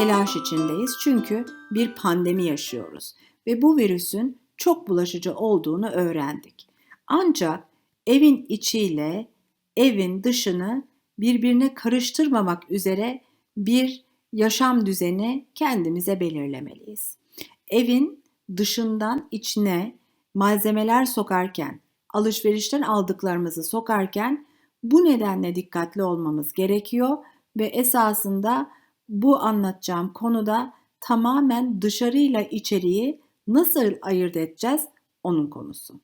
telaş içindeyiz çünkü bir pandemi yaşıyoruz ve bu virüsün çok bulaşıcı olduğunu öğrendik. Ancak evin içiyle evin dışını birbirine karıştırmamak üzere bir yaşam düzeni kendimize belirlemeliyiz. Evin dışından içine malzemeler sokarken, alışverişten aldıklarımızı sokarken bu nedenle dikkatli olmamız gerekiyor ve esasında bu anlatacağım konuda tamamen dışarıyla içeriği nasıl ayırt edeceğiz onun konusu.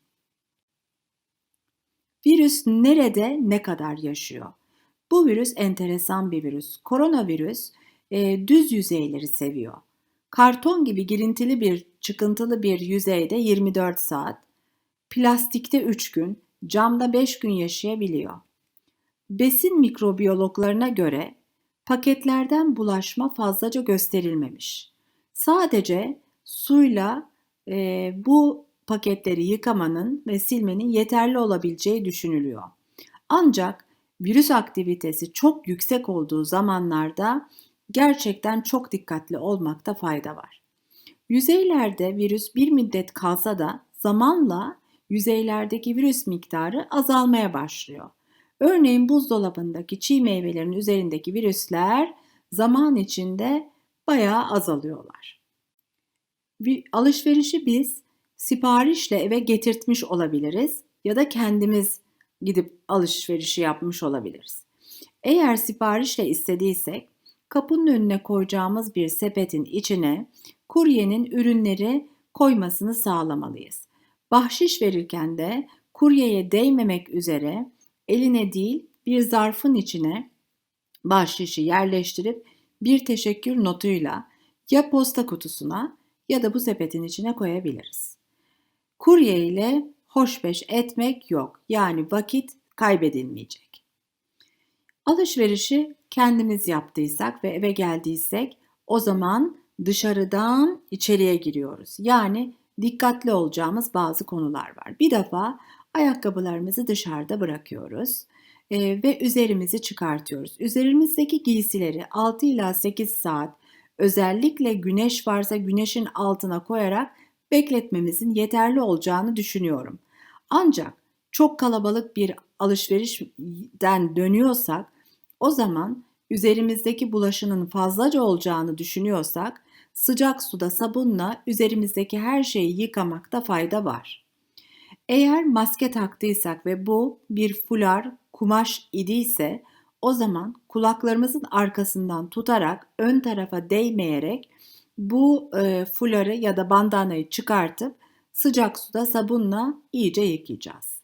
Virüs nerede ne kadar yaşıyor? Bu virüs enteresan bir virüs. Koronavirüs e, düz yüzeyleri seviyor. Karton gibi girintili bir çıkıntılı bir yüzeyde 24 saat, plastikte 3 gün, camda 5 gün yaşayabiliyor. Besin mikrobiyologlarına göre paketlerden bulaşma fazlaca gösterilmemiş. Sadece suyla e, bu paketleri yıkamanın ve silmenin yeterli olabileceği düşünülüyor. Ancak virüs aktivitesi çok yüksek olduğu zamanlarda gerçekten çok dikkatli olmakta fayda var. Yüzeylerde virüs bir müddet kalsa da zamanla yüzeylerdeki virüs miktarı azalmaya başlıyor. Örneğin buzdolabındaki çiğ meyvelerin üzerindeki virüsler zaman içinde bayağı azalıyorlar. Bir alışverişi biz siparişle eve getirtmiş olabiliriz ya da kendimiz gidip alışverişi yapmış olabiliriz. Eğer siparişle istediysek kapının önüne koyacağımız bir sepetin içine kuryenin ürünleri koymasını sağlamalıyız. Bahşiş verirken de kuryeye değmemek üzere eline değil bir zarfın içine bahşişi yerleştirip bir teşekkür notuyla ya posta kutusuna ya da bu sepetin içine koyabiliriz. Kurye ile hoşbeş etmek yok. Yani vakit kaybedilmeyecek. Alışverişi kendimiz yaptıysak ve eve geldiysek o zaman dışarıdan içeriye giriyoruz. Yani dikkatli olacağımız bazı konular var. Bir defa ayakkabılarımızı dışarıda bırakıyoruz e, ve üzerimizi çıkartıyoruz. Üzerimizdeki giysileri 6 ila 8 saat özellikle güneş varsa güneşin altına koyarak bekletmemizin yeterli olacağını düşünüyorum. Ancak çok kalabalık bir alışverişten dönüyorsak o zaman üzerimizdeki bulaşının fazlaca olacağını düşünüyorsak sıcak suda sabunla üzerimizdeki her şeyi yıkamakta fayda var. Eğer maske taktıysak ve bu bir fular, kumaş idiyse o zaman kulaklarımızın arkasından tutarak ön tarafa değmeyerek bu e, fuları ya da bandanayı çıkartıp sıcak suda sabunla iyice yıkayacağız.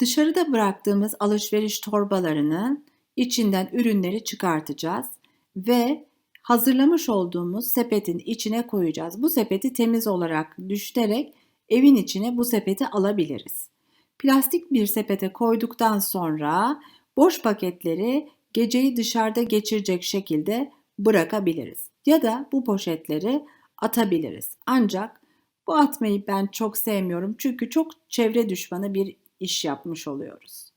Dışarıda bıraktığımız alışveriş torbalarının içinden ürünleri çıkartacağız ve hazırlamış olduğumuz sepetin içine koyacağız. Bu sepeti temiz olarak düşünerek evin içine bu sepeti alabiliriz. Plastik bir sepete koyduktan sonra boş paketleri geceyi dışarıda geçirecek şekilde bırakabiliriz. Ya da bu poşetleri atabiliriz. Ancak bu atmayı ben çok sevmiyorum çünkü çok çevre düşmanı bir iş yapmış oluyoruz.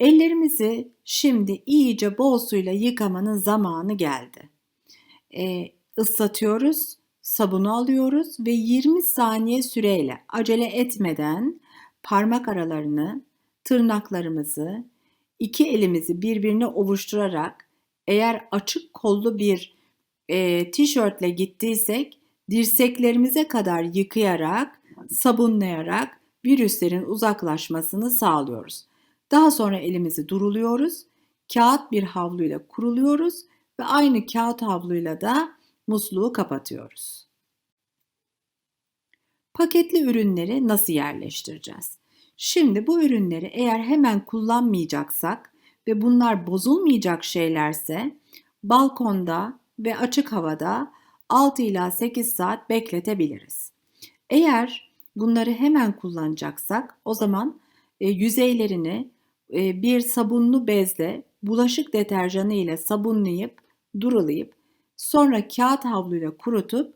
Ellerimizi şimdi iyice bol suyla yıkamanın zamanı geldi. E, ıslatıyoruz, sabunu alıyoruz ve 20 saniye süreyle acele etmeden parmak aralarını, tırnaklarımızı, iki elimizi birbirine ovuşturarak eğer açık kollu bir e, tişörtle gittiysek dirseklerimize kadar yıkayarak, sabunlayarak virüslerin uzaklaşmasını sağlıyoruz. Daha sonra elimizi duruluyoruz. Kağıt bir havluyla kuruluyoruz ve aynı kağıt havluyla da musluğu kapatıyoruz. Paketli ürünleri nasıl yerleştireceğiz? Şimdi bu ürünleri eğer hemen kullanmayacaksak ve bunlar bozulmayacak şeylerse balkonda ve açık havada 6 ila 8 saat bekletebiliriz. Eğer bunları hemen kullanacaksak o zaman e, yüzeylerini e, bir sabunlu bezle bulaşık deterjanı ile sabunlayıp durulayıp sonra kağıt havluyla kurutup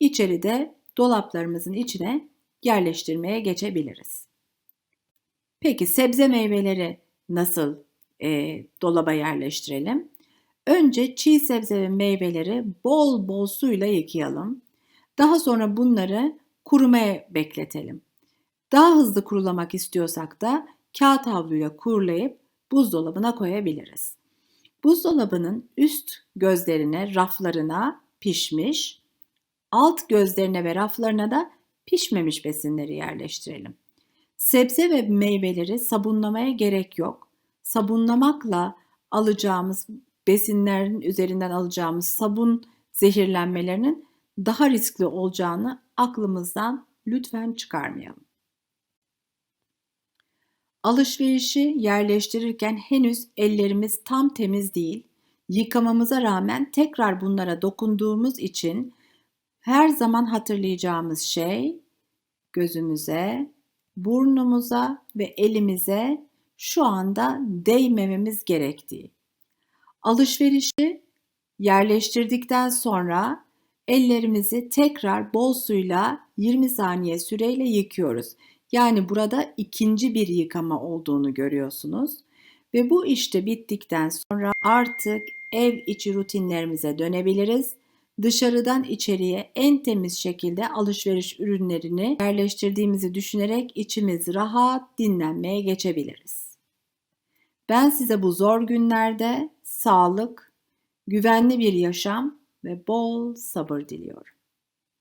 içeride dolaplarımızın içine yerleştirmeye geçebiliriz. Peki sebze meyveleri nasıl e, dolaba yerleştirelim? Önce çiğ sebze ve meyveleri bol bol suyla yıkayalım. Daha sonra bunları kurumaya bekletelim. Daha hızlı kurulamak istiyorsak da kağıt havluyla kurulayıp buzdolabına koyabiliriz. Buzdolabının üst gözlerine, raflarına pişmiş, alt gözlerine ve raflarına da pişmemiş besinleri yerleştirelim. Sebze ve meyveleri sabunlamaya gerek yok. Sabunlamakla alacağımız besinlerin üzerinden alacağımız sabun zehirlenmelerinin daha riskli olacağını aklımızdan lütfen çıkarmayalım. Alışverişi yerleştirirken henüz ellerimiz tam temiz değil. Yıkamamıza rağmen tekrar bunlara dokunduğumuz için her zaman hatırlayacağımız şey gözümüze, burnumuza ve elimize şu anda değmememiz gerektiği. Alışverişi yerleştirdikten sonra ellerimizi tekrar bol suyla 20 saniye süreyle yıkıyoruz. Yani burada ikinci bir yıkama olduğunu görüyorsunuz. Ve bu işte bittikten sonra artık ev içi rutinlerimize dönebiliriz. Dışarıdan içeriye en temiz şekilde alışveriş ürünlerini yerleştirdiğimizi düşünerek içimiz rahat dinlenmeye geçebiliriz. Ben size bu zor günlerde sağlık, güvenli bir yaşam ve bol sabır diliyorum.